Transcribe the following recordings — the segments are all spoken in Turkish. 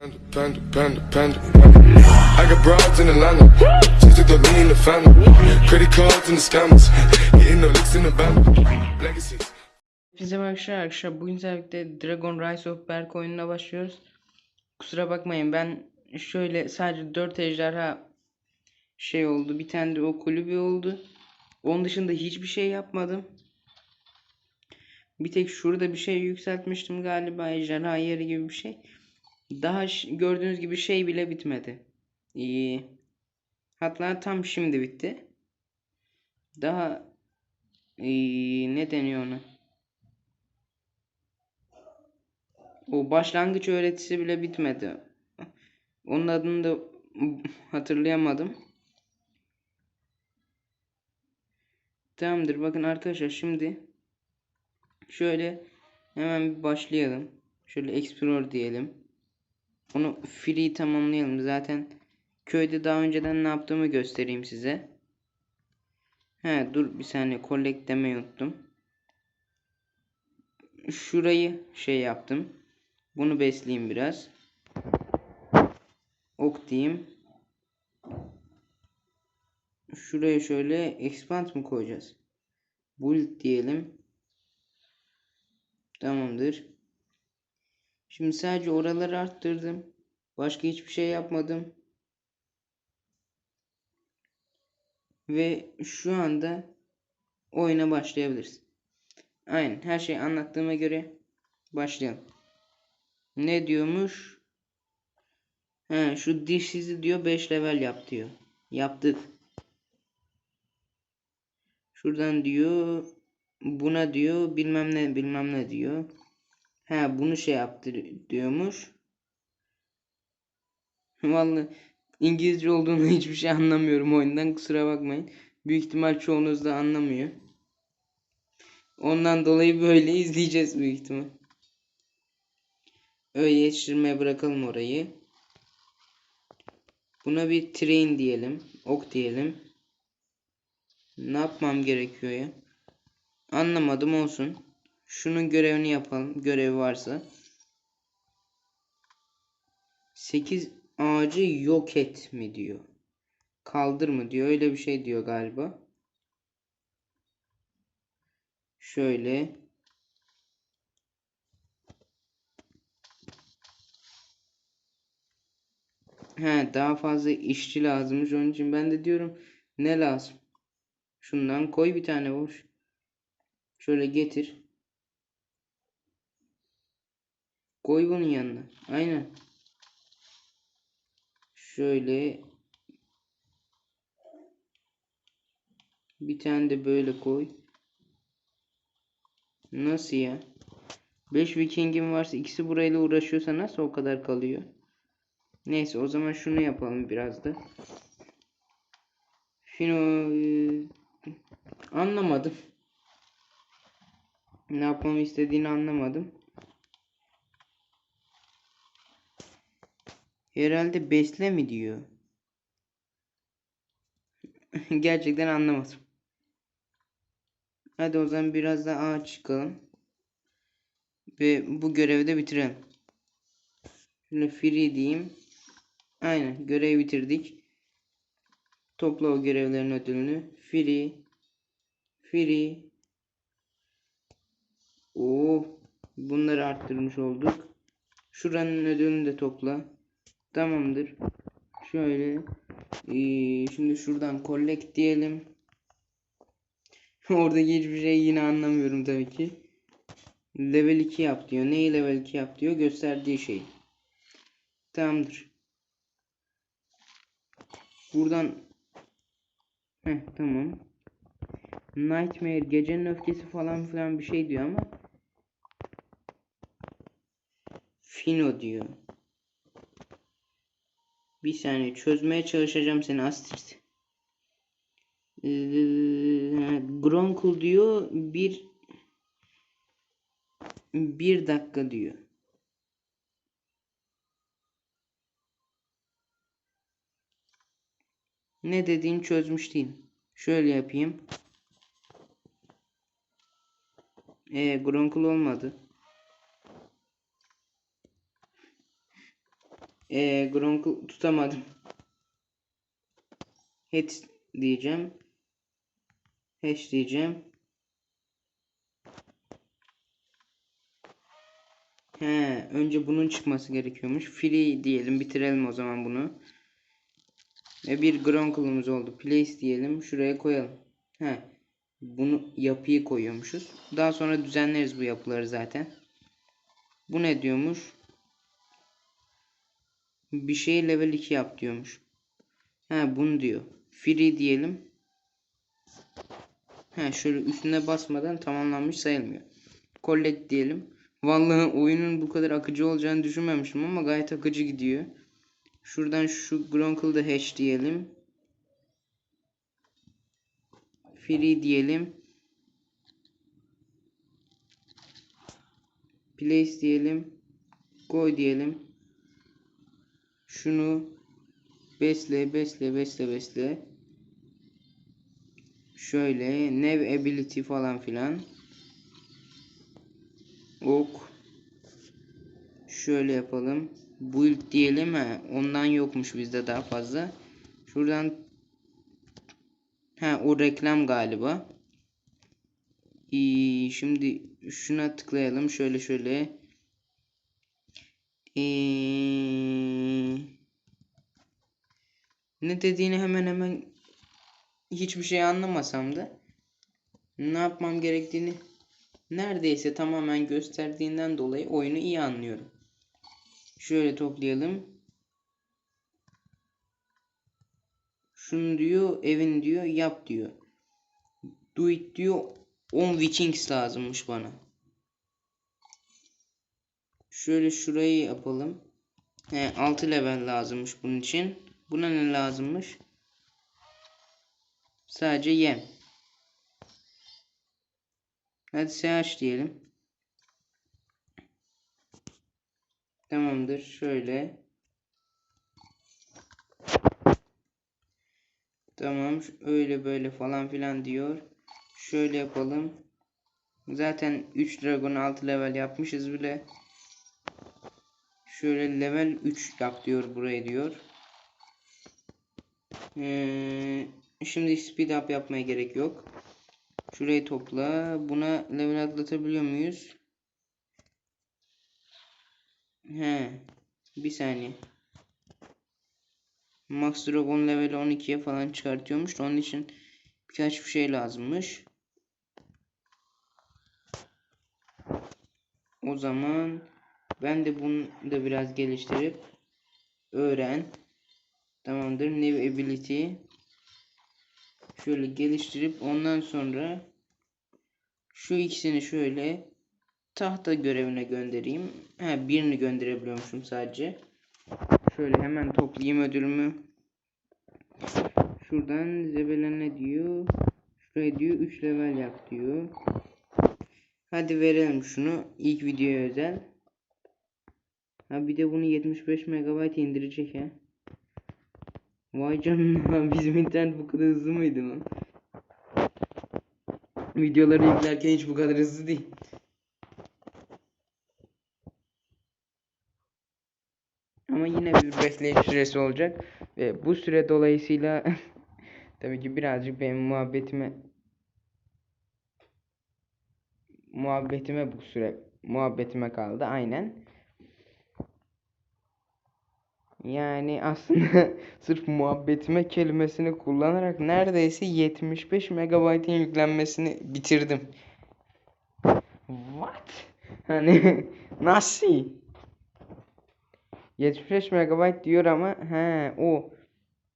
Panda, panda, panda. I got broads in Atlanta. Just took the lean in the family. Credit cards and the scammers. Hitting the licks in the band. Legacies. Bize arkadaşlar arkadaşlar bugün sizlerle Dragon Rise of Berk oyununa başlıyoruz. Kusura bakmayın ben şöyle sadece 4 ejderha şey oldu. Bir tane de o kulübü oldu. Onun dışında hiçbir şey yapmadım. Bir tek şurada bir şey yükseltmiştim galiba ejderha yeri gibi bir şey. Daha gördüğünüz gibi şey bile bitmedi. İyi. Hatta tam şimdi bitti. Daha iyi, ne deniyor ona? O başlangıç öğretisi bile bitmedi. Onun adını da hatırlayamadım. Tamamdır. Bakın arkadaşlar şimdi şöyle hemen bir başlayalım. Şöyle explore diyelim. Onu free tamamlayalım. Zaten köyde daha önceden ne yaptığımı göstereyim size. He dur bir saniye collect demeyi unuttum. Şurayı şey yaptım. Bunu besleyeyim biraz. Ok diyeyim. Şuraya şöyle expand mı koyacağız? Build diyelim. Tamamdır. Şimdi sadece oraları arttırdım. Başka hiçbir şey yapmadım. Ve şu anda oyuna başlayabiliriz. Aynen her şeyi anlattığıma göre başlayalım. Ne diyormuş? He, şu dişsizi diyor 5 level yap diyor. Yaptık. Şuradan diyor buna diyor bilmem ne bilmem ne diyor. He bunu şey yaptı diyormuş. Vallahi İngilizce olduğunu hiçbir şey anlamıyorum oyundan kusura bakmayın. Büyük ihtimal çoğunuz da anlamıyor. Ondan dolayı böyle izleyeceğiz büyük ihtimal. Öyle yetiştirmeye bırakalım orayı. Buna bir train diyelim. Ok diyelim. Ne yapmam gerekiyor ya? Anlamadım olsun. Şunun görevini yapalım. Görevi varsa. 8 ağacı yok et mi diyor. Kaldır mı diyor. Öyle bir şey diyor galiba. Şöyle. He daha fazla işçi lazımmış. Onun için ben de diyorum ne lazım? Şundan koy bir tane boş. Şöyle getir. Koy bunun yanına. Aynen. Şöyle bir tane de böyle koy. Nasıl ya? 5 Viking'im varsa ikisi burayla uğraşıyorsa nasıl o kadar kalıyor? Neyse o zaman şunu yapalım biraz da. Şunu eee, anlamadım. Ne yapmamı istediğini anlamadım. Herhalde besle mi diyor. Gerçekten anlamadım. Hadi o zaman biraz daha ağaç çıkalım. Ve bu görevi de bitirelim. Şöyle free diyeyim. Aynen görevi bitirdik. Topla o görevlerin ödülünü. Free. Free. Oo, bunları arttırmış olduk. Şuranın ödülünü de topla. Tamamdır. Şöyle. ee, şimdi şuradan collect diyelim. Oradaki hiçbir şey yine anlamıyorum tabii ki. Level 2 yap diyor. Neyi level 2 yap diyor. Gösterdiği şey. Tamamdır. Buradan Heh tamam. Nightmare gecenin öfkesi falan filan bir şey diyor ama Fino diyor. Bir saniye çözmeye çalışacağım seni Astrid. Ee, Gronkul diyor bir bir dakika diyor. Ne dediğini çözmüş değilim. Şöyle yapayım. E Gronkul olmadı. Ee, Gronk'u tutamadım. Head diyeceğim. Hash diyeceğim. He, önce bunun çıkması gerekiyormuş. Free diyelim. Bitirelim o zaman bunu. Ve bir Gronk'umuz oldu. Place diyelim. Şuraya koyalım. He. Bunu yapıyı koyuyormuşuz. Daha sonra düzenleriz bu yapıları zaten. Bu ne diyormuş? Bir şey level 2 yap diyormuş. He bunu diyor. Free diyelim. He şöyle üstüne basmadan tamamlanmış sayılmıyor. Collect diyelim. Vallahi oyunun bu kadar akıcı olacağını düşünmemiştim ama gayet akıcı gidiyor. Şuradan şu Gronkle'da hash diyelim. Free diyelim. Place diyelim. Go diyelim. Şunu besle besle besle besle. Şöyle nev ability falan filan. Ok. Şöyle yapalım. Build diyelim ha. Ondan yokmuş bizde daha fazla. Şuradan Ha o reklam galiba. İyi, şimdi şuna tıklayalım. Şöyle şöyle. Ee, ne dediğini hemen hemen hiçbir şey anlamasam da ne yapmam gerektiğini neredeyse tamamen gösterdiğinden dolayı oyunu iyi anlıyorum. Şöyle toplayalım. Şunu diyor, evin diyor, yap diyor. Do it diyor, 10 Vikings lazımmış bana. Şöyle şurayı yapalım. He, 6 level lazımmış bunun için. Buna ne lazımmış? Sadece yem. Hadi SH diyelim. Tamamdır. Şöyle. Tamam. Öyle böyle falan filan diyor. Şöyle yapalım. Zaten 3 dragon 6 level yapmışız bile. Şöyle level 3 yap diyor buraya diyor. Ee, şimdi speed up yapmaya gerek yok. Şurayı topla. Buna level atlatabiliyor muyuz? He. Bir saniye. Max Dragon level 12'ye falan çıkartıyormuş. Onun için birkaç bir şey lazımmış. O zaman ben de bunu da biraz geliştirip öğren. Tamamdır. New ability. Şöyle geliştirip ondan sonra şu ikisini şöyle tahta görevine göndereyim. Ha birini gönderebiliyormuşum sadece. Şöyle hemen toplayayım ödülümü. Şuradan Zebelen ne diyor? Şuraya diyor 3 level yap diyor. Hadi verelim şunu ilk videoya özel. Ha bir de bunu 75 MB indirecek ha. Vay canına bizim internet bu kadar hızlı mıydı lan? Videoları yüklerken hiç bu kadar hızlı değil. Ama yine bir bekleyiş süresi olacak. Ve bu süre dolayısıyla tabii ki birazcık benim muhabbetime muhabbetime bu süre muhabbetime kaldı aynen. Yani aslında sırf muhabbetime kelimesini kullanarak neredeyse 75 megabaytın yüklenmesini bitirdim. What? Hani nasıl? 75 megabayt diyor ama he o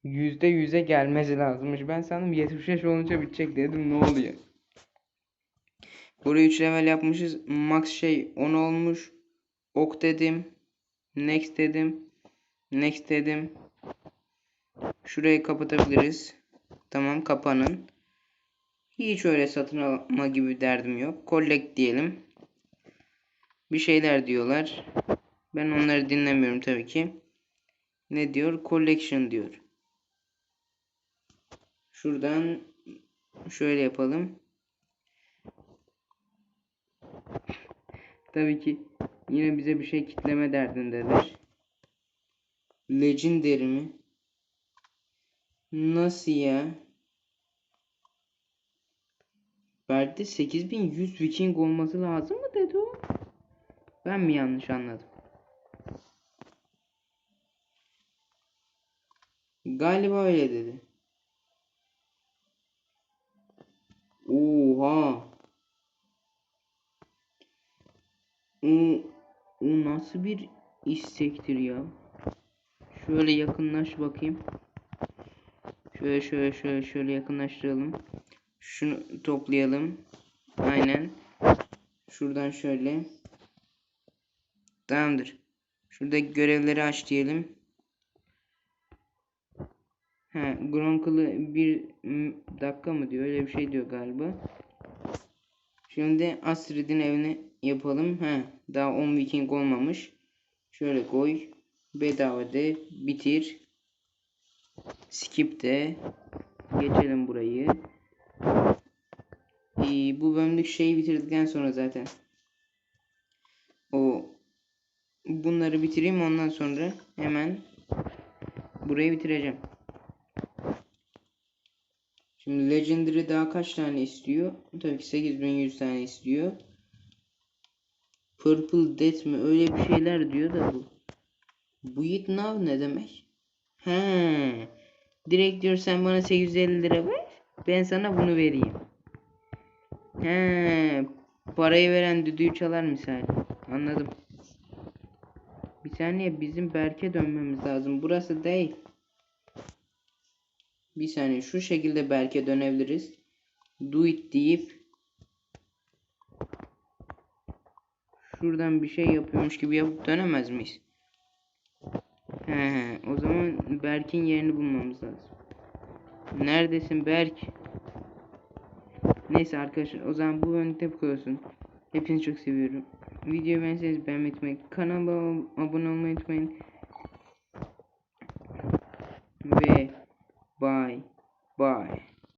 yüzde yüze gelmesi lazımmış. Ben sandım 75 olunca bitecek dedim ne oluyor? Burayı 3 level yapmışız. Max şey 10 olmuş. Ok dedim. Next dedim. Next dedim. Şurayı kapatabiliriz. Tamam kapanın. Hiç öyle satın alma gibi derdim yok. Collect diyelim. Bir şeyler diyorlar. Ben onları dinlemiyorum tabii ki. Ne diyor? Collection diyor. Şuradan şöyle yapalım. Tabii ki yine bize bir şey kitleme derdindedir. Legendary mi? Nasıl ya? Berk'te 8100 Viking olması lazım mı dedi o? Ben mi yanlış anladım? Galiba öyle dedi. Oha. O, o nasıl bir istektir ya? Şöyle yakınlaş bakayım. Şöyle şöyle şöyle şöyle yakınlaştıralım. Şunu toplayalım. Aynen. Şuradan şöyle. Tamamdır. Şurada görevleri aç diyelim. He, Gronkle'ı bir dakika mı diyor? Öyle bir şey diyor galiba. Şimdi Astrid'in evini yapalım. He, daha 10 Viking olmamış. Şöyle koy. Bedava de bitir. Skip de. Geçelim burayı. Ee, bu bölümlük şeyi bitirdikten sonra zaten. O bunları bitireyim ondan sonra hemen burayı bitireceğim. Şimdi Legendary daha kaç tane istiyor? Tabii ki 8100 tane istiyor. Purple Death mi? Öyle bir şeyler diyor da bu. Bu it now ne demek? He. Direkt diyor sen bana 850 lira ver. Ben sana bunu vereyim. He. Parayı veren düdüğü çalar misali. Anladım. Bir saniye bizim Berk'e dönmemiz lazım. Burası değil. Bir saniye şu şekilde Berk'e dönebiliriz. Do it deyip şuradan bir şey yapıyormuş gibi yapıp dönemez miyiz? He, o zaman Berk'in yerini bulmamız lazım. Neredesin Berk? Neyse arkadaşlar o zaman bu bölümde bu kadar olsun. Hepinizi çok seviyorum. Videoyu beğenseniz beğenmeyi unutmayın. Kanalıma abone olmayı unutmayın. Ve bye bye.